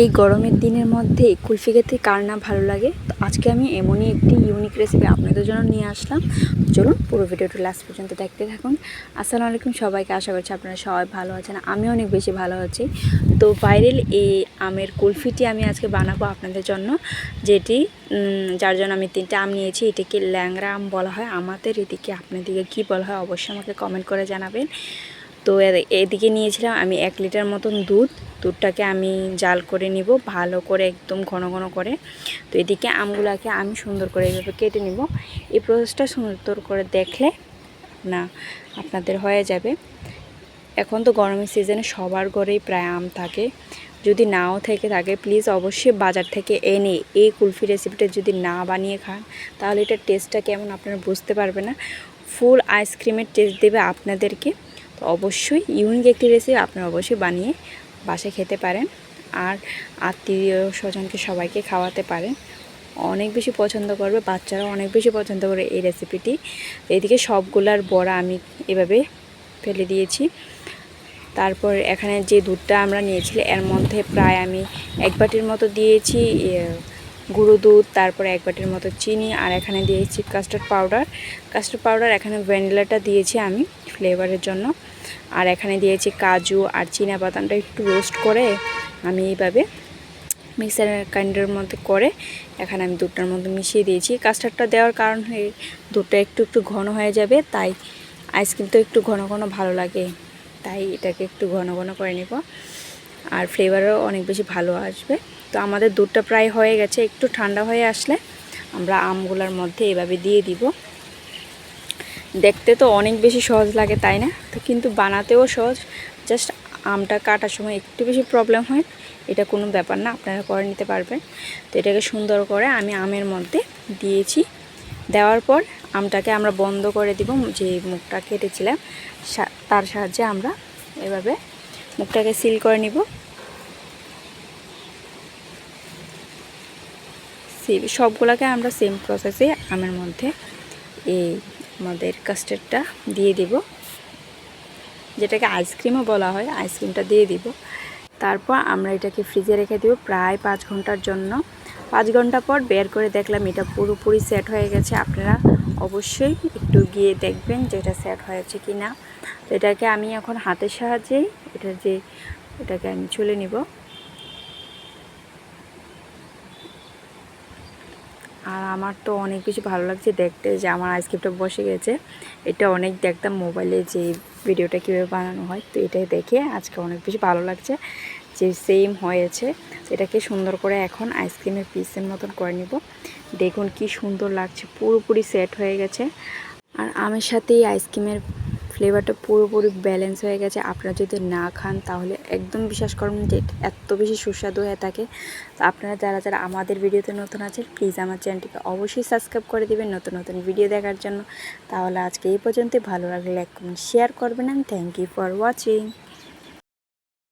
এই গরমের দিনের মধ্যে কুলফি খেতে কার না ভালো লাগে? তো আজকে আমি এমনই একটি ইউনিক রেসিপি আপনাদের জন্য নিয়ে আসলাম। চলুন পুরো ভিডিওটি লাস্ট পর্যন্ত দেখতে থাকুন। আসসালামু আলাইকুম সবাইকে, আশা করছি আপনারা সবাই ভালো আছেন আমি অনেক বেশি ভালো আছি। তো ভাইরাল এই আমের কুলফিটি আমি আজকে বানাবো আপনাদের জন্য, যেটি যার জন্য আমি তিনটে আম নিয়েছি, এটিকে ল্যাংরা আম বলা হয়। আমাদের এদিকে আপনাদেরকে কী বলা হয় অবশ্যই আমাকে কমেন্ট করে জানাবেন। তো এদিকে নিয়েছিলাম আমি এক লিটার মতন দুধ। দুধটাকে আমি জাল করে নিব, ভালো করে একদম ঘন ঘন করে। তো এদিকে আমগুলোকে আমি সুন্দর করে এইভাবে কেটে নিব। এই প্রসেসটা সুন্দর করে দেখলে না, আপনাদের হয়ে যাবে। এখন তো গরমের সিজনে সবার ঘরেই প্রায় আম থাকে। যদি নাও থেকে থাকে প্লিজ অবশ্যই বাজার থেকে এনে এই কুলফি রেসিপিটা যদি না বানিয়ে খান, তাহলে এটার টেস্টটা কেমন আপনারা বুঝতে পারবে না। ফুল আইসক্রিমের টেস্ট দেবে আপনাদেরকে। তো অবশ্যই ইউনিক একটি রেসিপি আপনারা অবশ্যই বানিয়ে বাসায় খেতে পারেন। আর আত্মীয় স্বজনকে সবাইকে খাওয়াতে পারেন। অনেক বেশি পছন্দ করবে, বাচ্চারাও অনেক বেশি পছন্দ করে এই রেসিপিটি এদিকে সবগুলার বড়া আমি এভাবে ফেলে দিয়েছি। তারপর এখানে যে দুধটা আমরা নিয়েছি, এর মধ্যে প্রায় আমি এক বাটির মতো দিয়েছি গুঁড়ো দুধ, তারপরে এক বাটির মতো চিনি, আর এখানে দিয়েছি কাস্টার্ড পাউডার কাস্টার্ড পাউডার এখানে ভ্যানিলাটা দিয়েছি আমি ফ্লেভারের জন্য। আর এখানে দিয়েছি কাজু আর চীনা বাদামটা একটু রোস্ট করে আমি এইভাবে মিক্সার গ্রাইন্ডারের মধ্যে করে এখানে আমি দুধটার মধ্যে মিশিয়ে দিয়েছি। কাস্টার্ডটা দেওয়ার কারণ হয়ে দুধটা একটু একটু ঘন হয়ে যাবে, তাই আইসক্রিম তো একটু ঘন ঘন ভালো লাগে, তাই এটাকে একটু ঘন ঘন করে নেব। আর ফ্লেভারও অনেক বেশি ভালো আসবে। তো আমাদের দুধটা প্রায় হয়ে গেছে, একটু ঠান্ডা হয়ে আসলে আমরা আমগুলোর মধ্যে এভাবে দিয়ে দিব। দেখতে তো অনেক বেশি সহজ লাগে, তাই না? তো কিন্তু বানাতেও সহজ। জাস্ট আমটা কাটার সময় একটু বেশি প্রবলেম হয়, এটা কোনো ব্যাপার না, আপনারা করে নিতে পারবেন। তো এটাকে সুন্দর করে আমি আমের মধ্যে দিয়েছি। দেওয়ার পর আমটাকে আমরা বন্ধ করে দিব, যে মুখটা কেটেছিলাম তার সাহায্যে আমরা এভাবে মুখটাকে সিল করে নিব। সবগুলোকে আমরা সেম প্রসেসে আমের মধ্যে এই আমাদের কাস্টার্ডটা দিয়ে দিব। যেটাকে আইসক্রিমও বলা হয় আইসক্রিমটা দিয়ে দিব। তারপর আমরা এটাকে ফ্রিজে রেখে দিব প্রায় পাঁচ ঘণ্টার জন্য। পাঁচ ঘণ্টা পর বের করে দেখলাম এটা পুরোপুরি সেট হয়ে গেছে। আপনারা অবশ্যই একটু গিয়ে দেখবেন যে এটা সেট হয়েছে কি না এটাকে আমি এখন হাতের সাহায্যেই এটা যে, এটাকে আমি চলে নিব। আর আমার তো অনেক বেশি ভালো লাগছে দেখতে যে আমার আইসক্রিমটা বসে গেছে। এটা অনেক দেখতাম মোবাইলে যে ভিডিওটা কীভাবে বানানো হয়, তো এটাই দেখে আজকে অনেক বেশি ভালো লাগছে যে সেম হয়েছে। এটাকে সুন্দর করে এখন আইসক্রিমের পিসের মতন করে নিব। দেখুন কি সুন্দর লাগছে, পুরোপুরি সেট হয়ে গেছে। আর আমের সাথে এই আইসক্রিমের ফ্লেভারটা পুরোপুরি ব্যালেন্স হয়ে গেছে। আপনারা যদি না খান তাহলে একদম বিশ্বাস করুন যে এত বেশি সুস্বাদু হয়ে থাকে। তো আপনারা যারা যারা আমাদের ভিডিওতে নতুন আছেন প্লিজ আমার চ্যানেলটিকে অবশ্যই সাবস্ক্রাইব করে দেবেন নতুন নতুন ভিডিও দেখার জন্য। তাহলে আজকে এই পর্যন্ত ভালো লাগলে লাইক কমেন্ট শেয়ার করবেন থ্যাংক ইউ ফর ওয়াচিং